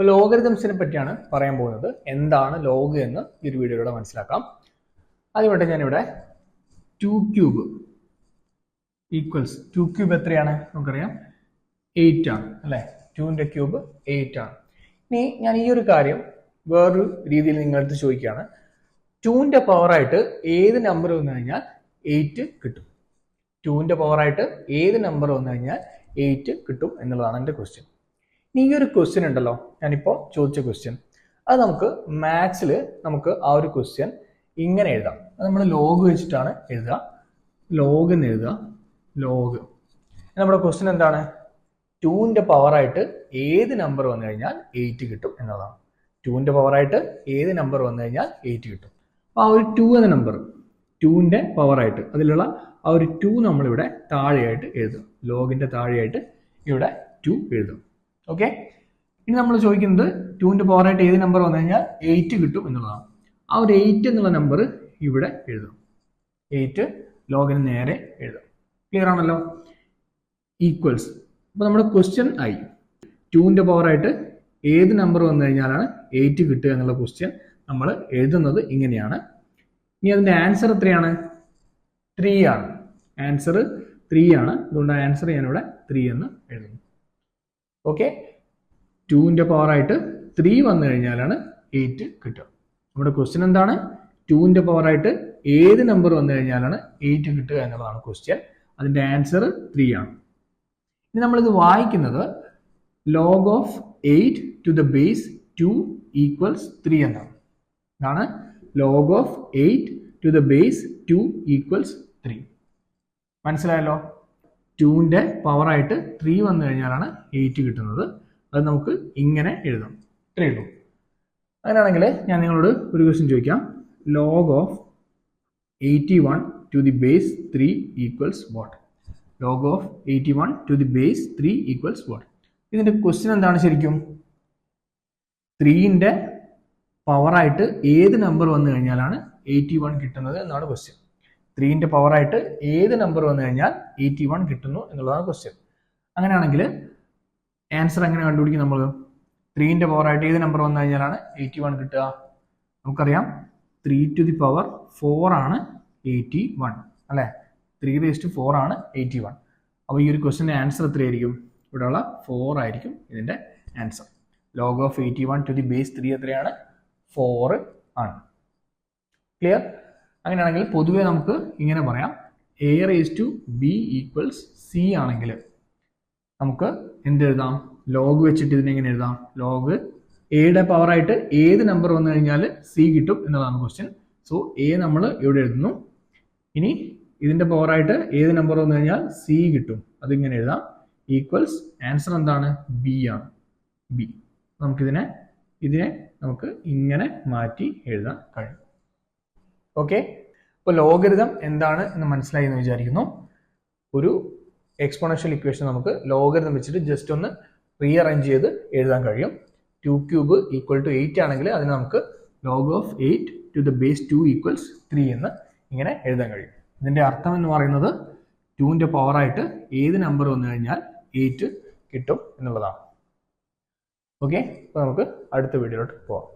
ഇപ്പോൾ ലോഗരിതംസിനെ പറ്റിയാണ് പറയാൻ പോകുന്നത്. എന്താണ് ലോഗ് എന്ന് ഈ ഒരു വീഡിയോയിലൂടെ മനസ്സിലാക്കാം. അതുകൊണ്ട് ഞാനിവിടെ two cube equals two cube എത്രയാണ്? നമുക്കറിയാം. എയ്റ്റ് ആണ് അല്ലേ? ടുവിന്റെ ക്യൂബ് എയ്റ്റ് ആണ്. ഇനി ഞാൻ ഈ ഒരു കാര്യം വേറൊരു രീതിയിൽ നിങ്ങളടുത്ത് ചോദിക്കുകയാണ്. ടുവിന്റെ പവറായിട്ട് ഏത് നമ്പർ വന്നു കഴിഞ്ഞാൽ എയ്റ്റ് കിട്ടും? ടുവിന്റെ പവറായിട്ട് ഏത് നമ്പർ വന്നു കഴിഞ്ഞാൽ എയ്റ്റ് കിട്ടും എന്നുള്ളതാണ് എന്റെ ക്വസ്റ്റ്യൻ ഈ ഒരു ക്വസ്റ്റ്യൻ ഉണ്ടല്ലോ. ഞാനിപ്പോൾ ചോദിച്ച ക്വസ്റ്റ്യൻ അത് നമുക്ക് മാത്സിൽ നമുക്ക് ആ ഒരു ക്വസ്റ്റ്യൻ ഇങ്ങനെ എഴുതാം. അത് നമ്മൾ ലോഗ് വെച്ചിട്ടാണ് എഴുതുക. ലോഗ് എന്ന് എഴുതുക. ലോഗ് നമ്മുടെ ക്വസ്റ്റ്യൻ എന്താണ്? ടൂവിന്റെ പവറായിട്ട് ഏത് നമ്പർ വന്നു കഴിഞ്ഞാൽ എയ്റ്റ് കിട്ടും എന്നതാണ്. ടൂവിന്റെ പവറായിട്ട് ഏത് നമ്പർ വന്നു കഴിഞ്ഞാൽ എയ്റ്റ് കിട്ടും. അപ്പോൾ ആ ഒരു ടു എന്ന നമ്പർ ടൂവിന്റെ പവറായിട്ട് അതിലുള്ള ആ ഒരു ടു നമ്മളിവിടെ താഴെയായിട്ട് എഴുതും ലോഗിന്റെ താഴെയായിട്ട് ഇവിടെ ടു എഴുതും ഓക്കെ ഇനി നമ്മൾ ചോദിക്കുന്നത് ടുവിന്റെ പവറായിട്ട് ഏത് നമ്പർ വന്നു കഴിഞ്ഞാൽ എയ്റ്റ് കിട്ടും എന്നുള്ളതാണ്. ആ ഒരു എയ്റ്റ് എന്നുള്ള നമ്പർ ഇവിടെ എഴുതും എയ്റ്റ് ലോഗിന് നേരെ എഴുതും ക്ലിയർ ആണല്ലോ? ഈക്വൽസ് അപ്പോൾ നമ്മുടെ ക്വസ്റ്റ്യൻ ആയി ടുവിന്റെ പവറായിട്ട് ഏത് നമ്പർ വന്നു കഴിഞ്ഞാലാണ് എയ്റ്റ് കിട്ടുക എന്നുള്ള ക്വസ്റ്റ്യൻ നമ്മൾ എഴുതുന്നത് ഇങ്ങനെയാണ്. ഇനി അതിന്റെ ആൻസർ എത്രയാണ്? ത്രീ ആണ്. ആൻസർ ത്രീ ആണ്. അതുകൊണ്ട് ആൻസർ ഞാനിവിടെ ത്രീ എന്ന് എഴുതുന്നു. ഓക്കെ ടുവിന്റെ പവറായിട്ട് ത്രീ വന്നു കഴിഞ്ഞാലാണ് എയ്റ്റ് കിട്ടുക. നമ്മുടെ ക്വസ്റ്റ്യൻ എന്താണ്? ടുവിന്റെ പവറായിട്ട് ഏത് നമ്പർ വന്നു കഴിഞ്ഞാലാണ് എയ്റ്റ് കിട്ടുക എന്നുള്ളതാണ് ക്വസ്റ്റ്യൻ അതിന്റെ ആൻസർ ത്രീ ആണ്. ഇനി നമ്മളിത് വായിക്കുന്നത് log of eight to the base two equals three എന്നാണ്. ഇതാണ് log of eight to the base two equals three മനസ്സിലായല്ലോ? ടുവിന്റെ പവറായിട്ട് ത്രീ വന്നു കഴിഞ്ഞാലാണ് എയ്റ്റ് കിട്ടുന്നത്. അത് നമുക്ക് ഇങ്ങനെ എഴുതാം. ഇത്രയേ ഉള്ളൂ. അങ്ങനെയാണെങ്കിൽ ഞാൻ നിങ്ങളോട് ഒരു ക്വസ്റ്റ്യൻ ചോദിക്കാം. Log of eighty one to the base three equals what log of eighty one to the base three equals what ഇതിന്റെ ക്വസ്റ്റ്യൻ എന്താണ് ശരിക്കും? ത്രീന്റെ പവറായിട്ട് ഏത് നമ്പർ വന്നു കഴിഞ്ഞാലാണ് എയ്റ്റി വൺ കിട്ടുന്നത് എന്നാണ് ക്വസ്റ്റ്യൻ ത്രീന്റെ പവറായിട്ട് ഏത് നമ്പർ വന്നു കഴിഞ്ഞാൽ എയ്റ്റി വൺ കിട്ടുന്നു എന്നുള്ളതാണ് ക്വസ്റ്റ്യൻ അങ്ങനെയാണെങ്കിൽ ആൻസർ എങ്ങനെ കണ്ടുപിടിക്കും നമ്മൾ ത്രീന്റെ പവറായിട്ട് ഏത് നമ്പർ വന്നു കഴിഞ്ഞാലാണ് എയ്റ്റി വൺ കിട്ടുക? നമുക്കറിയാം three to the power four ആണ് എയ്റ്റി വൺ അല്ലേ ത്രീ റേസ്റ്റ് ഫോർ ആണ് എയ്റ്റി വൺ അപ്പോൾ ഈ ഒരു ക്വസ്റ്റിന്റെ ആൻസർ എത്രയായിരിക്കും? ഇവിടെയുള്ള ഫോർ ആയിരിക്കും ഇതിന്റെ answer log of eighty one to the base three എത്രയാണ്? ഫോർ ആണ്. ക്ലിയർ അങ്ങനെയാണെങ്കിൽ പൊതുവേ നമുക്ക് ഇങ്ങനെ പറയാം. A raise to B equals C ആണെങ്കിൽ നമുക്ക് എന്ത് എഴുതാം? ലോഗ് വെച്ചിട്ട് ഇതിനെ എങ്ങനെ എഴുതാം? ലോഗ് എയുടെ പവറായിട്ട് ഏത് നമ്പർ വന്നു കഴിഞ്ഞാൽ സി കിട്ടും എന്നതാണ് ക്വസ്റ്റ്യൻ സോ എ നമ്മൾ ഇവിടെ എഴുതുന്നു. ഇനി ഇതിന്റെ പവറായിട്ട് ഏത് നമ്പർ വന്നു കഴിഞ്ഞാൽ സി കിട്ടും. അതിങ്ങനെ എഴുതാം. ഈക്വൽസ് ആൻസർ എന്താണ്? ബി ആണ്. ബി നമുക്കിതിനെ ഇതിനെ നമുക്ക് ഇങ്ങനെ മാറ്റി എഴുതാൻ കഴിയും. ഓക്കെ ഇപ്പോൾ ലോഗരിതം എന്താണ് എന്ന് മനസ്സിലായി എന്ന് വിചാരിക്കുന്നു. ഒരു എക്സ്പോണൻഷ്യൽ ഇക്വേഷൻ നമുക്ക് ലോഗരിതം വെച്ചിട്ട് ജസ്റ്റ് ഒന്ന് റീഅറേഞ്ച് ചെയ്ത് എഴുതാൻ കഴിയും. Two cube equal to eight ആണെങ്കിൽ അതിന് നമുക്ക് log of eight to the base two equals three എന്ന് ഇങ്ങനെ എഴുതാൻ കഴിയും. ഇതിന്റെ അർത്ഥം എന്ന് പറയുന്നത് ടുവിന്റെ പവറായിട്ട് ഏത് നമ്പർ വന്നു കഴിഞ്ഞാൽ എയ്റ്റ് കിട്ടും എന്നുള്ളതാണ്. ഓക്കെ അപ്പോൾ നമുക്ക് അടുത്ത വീഡിയോയിലോട്ട് പോവാം.